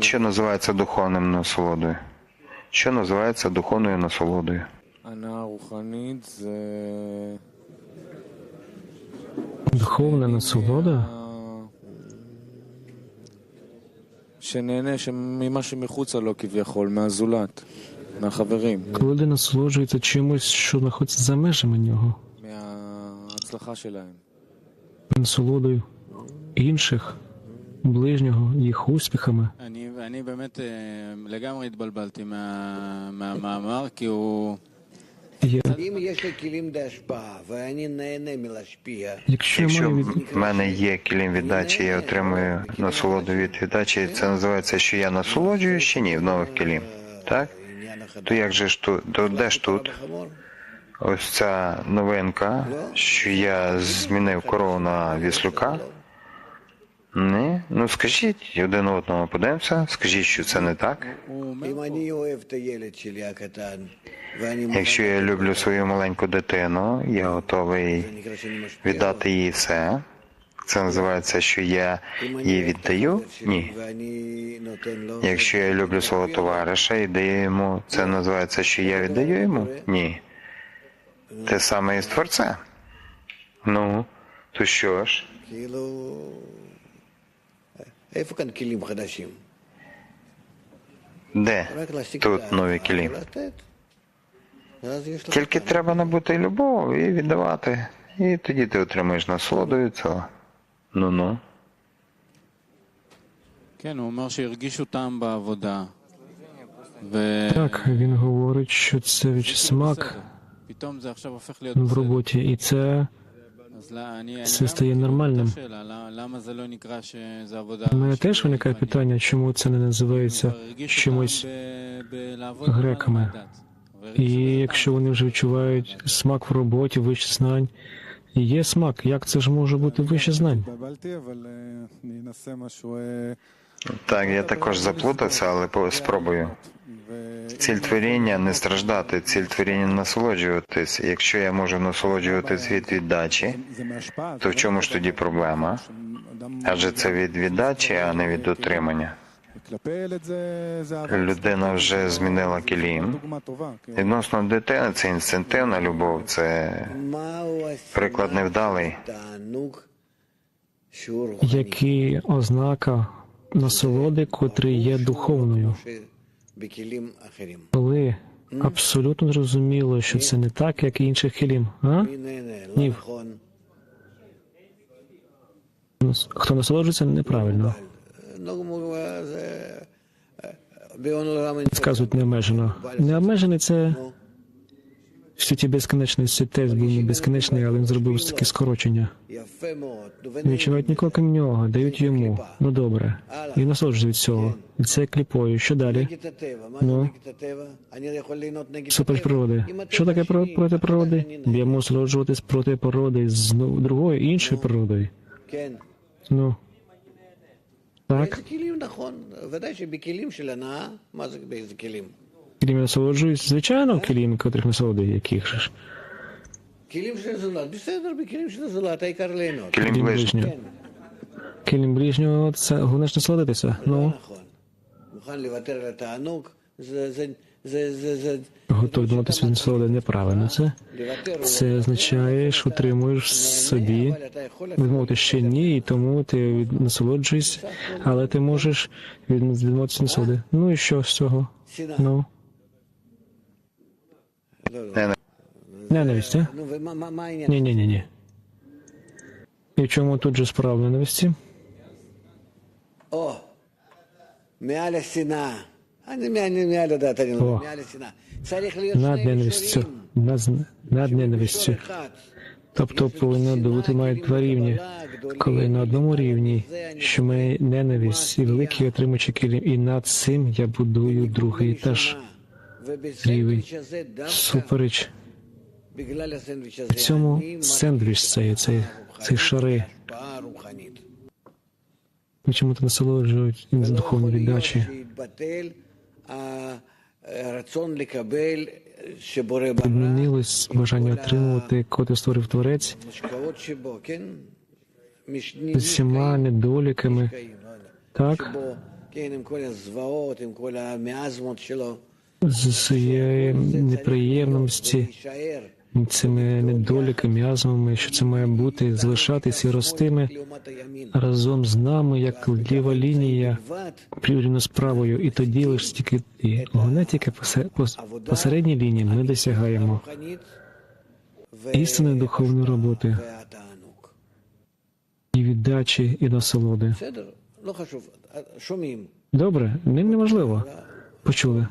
Що називається духовним насолодою? Що називається духовною насолодою? Духовна насолода? Коли людина насолоджується чимось, що знаходиться за межами нього. Насолодою інших ближнього їх успіхами. Якщо в мене є кілім віддачі, я отримую насолоду від віддачі. Це називається, що я насолоджуюсь чи ні в нових кілім. Так? То як же ж тут? То де ж тут? Ось ця новинка, що я змінив корову на віслюка. Ні? Ну скажіть один одному подемця, скажіть, що це не так. Якщо я люблю свою маленьку дитину, я готовий віддати їй все. Це називається, що я їй віддаю? Ні. Якщо я люблю свого товариша і даю йому, це називається, що я віддаю йому? Ні. Те саме і з творцем. Ну, то що ж? Іфу канкілім хадашім. Де тут нові кілі? Тільки треба набути любов і віддавати. І тоді ти отримаєш насолоду від цього. Ну ну. Так, він говорить, що це смак в роботі, і це все стає нормальним. У мене теж виникає питання, чому це не називається чимось греками. І якщо вони вже відчувають смак в роботі, вище знань. Є смак, як це ж може бути вище знань? Так, я також заплутався, але спробую. Ціль творіння не страждати, ціль творіння насолоджуватись. Якщо я можу насолоджуватись від віддачі, то в чому ж тоді проблема? Адже це від віддачі, а не від отримання. Людина вже змінила кілім. Відносно дитини це інстинктивна любов, це приклад невдалий. Які ознака насолоди, котрий є духовною. Коли абсолютно зрозуміло, що це не так, як і інших хілім. А? Ні. Хто насолоджується неправильно. Сказують необмежено. Необмежений це Всю ті бесконечності теж був не безконечний, але він зробив таке скорочення. Відчуватнього каміннього дають йому. Ну добре. І насолоджуюсь від цього. Ну? І це кліпою. Що далі? Ну суперприроди. Що таке проти природи? Я можу насолоджуватись проти породи з ну, другою іншою природою. Ну так. Кілім насолоджуюсь, звичайно, кілім, котрих насолодує, яких же ж. Кілім ще золот. Бісейдер би ще золот, а й карлейно. Кілім ближнього. Кілім ближнього, це головне ж насолодитися. Ну. Мухан ліватер ля таанук, Готовий думати від насолоди неправильно. Це це означає, що утримуєш собі, відмовити ще ні, і тому ти насолоджуєшся, але ти можеш відмовитися насолоди. Ну і що з цього? Ну. ненависті? Ні, ні, ні, ні. І чому тут же справа ненависті? О, м'яля сіна. О, над ненавистю. Над, над ненавистю. Тобто повинно бути мають два рівні, коли на одному рівні, що ми ненависть і великий отримуючи килим, і над цим я будую другий теж рівень. Супереч в цьому сендвіч цей, цей, цей шари. Ми чому-то насолоджують духовні віддачі. Відмінилось бажання отримувати, котре створив творець з усіма недоліками. Так? З цієї неприємності, цими недоліками, язвами, що це має бути, залишатись і ростими разом з нами, як ліва лінія прірівно з правою, і тоді лише стільки головне тільки посередній лінії ми досягаємо істини духовної роботи і віддачі, і насолоди. Добре, не неважливо. Почули.